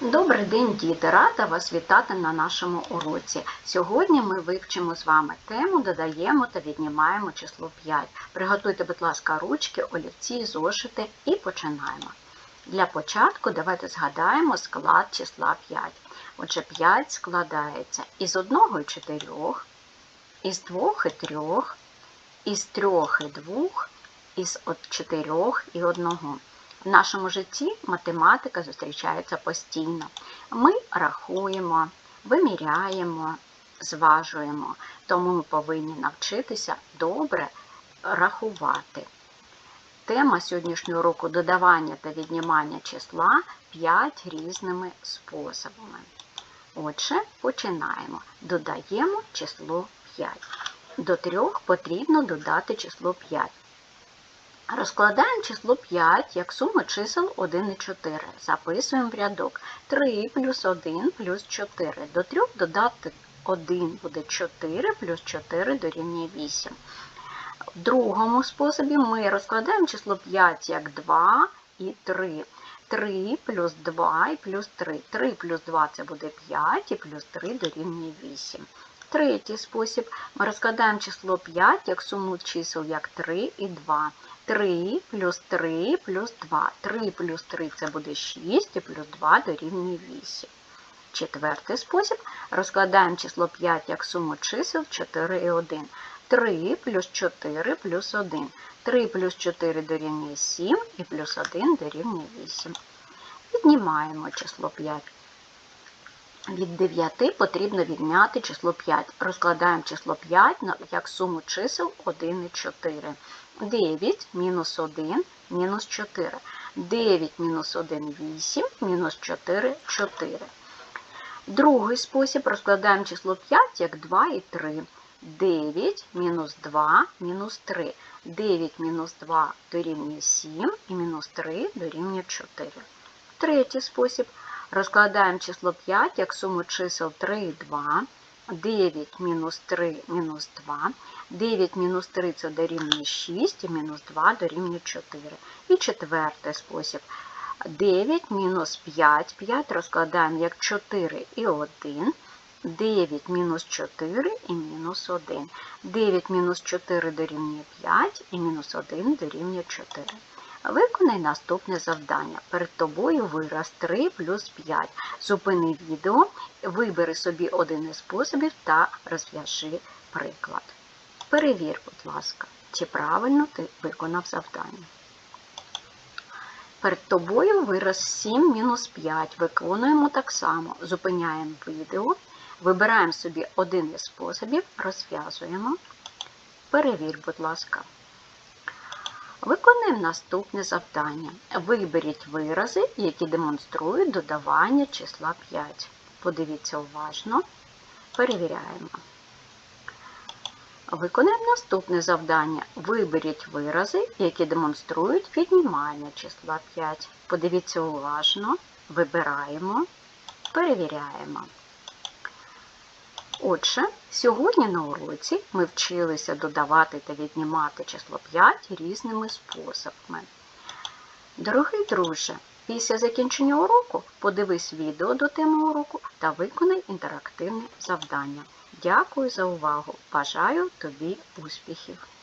Добрий день, діти! Рада вас вітати на нашому уроці. Сьогодні ми вивчимо з вами тему, додаємо та віднімаємо число 5. Приготуйте, будь ласка, ручки, олівці, зошити і починаємо. Для початку давайте згадаємо склад числа 5. Отже, 5 складається із 1 і 4, із 2 і 3, із 3 і 2, із 4 і 1. В нашому житті математика зустрічається постійно. Ми рахуємо, виміряємо, зважуємо, тому ми повинні навчитися добре рахувати. Тема сьогоднішнього року додавання та віднімання числа 5 різними способами. Отже, починаємо. Додаємо число 5. До 3 потрібно додати число 5. Розкладаємо число 5 як суму чисел 1 і 4. Записуємо в рядок 3 плюс 1 плюс 4. До 3 додати 1 буде 4 плюс 4 дорівнює 8. В другому способі ми розкладаємо число 5 як 2 і 3. 3 плюс 2 і плюс 3. 3 плюс 2 це буде 5 і плюс 3 дорівнює 8. Третій спосіб ми розкладаємо число 5 як суму чисел як 3 і 2. 3 плюс 3 плюс 2. 3 плюс 3 це буде 6 і плюс 2 дорівнює 8. Четвертий спосіб розкладаємо число 5 як суму чисел 4 і 1. 3 плюс 4 плюс 1. 3 плюс 4 дорівнює 7 і плюс 1 дорівнює 8. Віднімаємо число 5. Від 9 потрібно відняти число 5. Розкладаємо число 5 як суму чисел 1 і 4. 9 мінус 1 мінус 4. 9 мінус 1 8, мінус 4 4. Другий спосіб розкладаємо число 5 як 2 і 3. 9 мінус 2 мінус 3. 9 мінус 2 дорівнює 7 і мінус 3 дорівнює 4. Третій спосіб. Розкладаємо число 5 як суму чисел 3 і 2. 9 мінус 3 мінус 2. 9 мінус 3 це дорівнює 6 і мінус 2 дорівнює 4. І четвертий спосіб. 9 мінус 5. 5 розкладаємо як 4 і 1. 9 мінус 4 і мінус 1. 9 мінус 4 дорівнює 5 і мінус 1 дорівнює 4. Виконай наступне завдання. Перед тобою вираз 3 плюс 5. Зупини відео, вибери собі один із способів та розв'яжи приклад. Перевір, будь ласка, чи правильно ти виконав завдання. Перед тобою вираз 7 мінус 5. Виконуємо так само. Зупиняємо відео, вибираємо собі один із способів, розв'язуємо. Перевір, будь ласка. Виконуємо наступне завдання. Виберіть вирази, які демонструють додавання числа 5. Подивіться уважно. Перевіряємо. Виконуємо наступне завдання. Виберіть вирази, які демонструють віднімання числа 5. Подивіться уважно, вибираємо, перевіряємо. Отже, сьогодні на уроці ми вчилися додавати та віднімати число 5 різними способами. Дорогий друже, після закінчення уроку подивись відео до теми уроку та виконай інтерактивне завдання. Дякую за увагу! Бажаю тобі успіхів!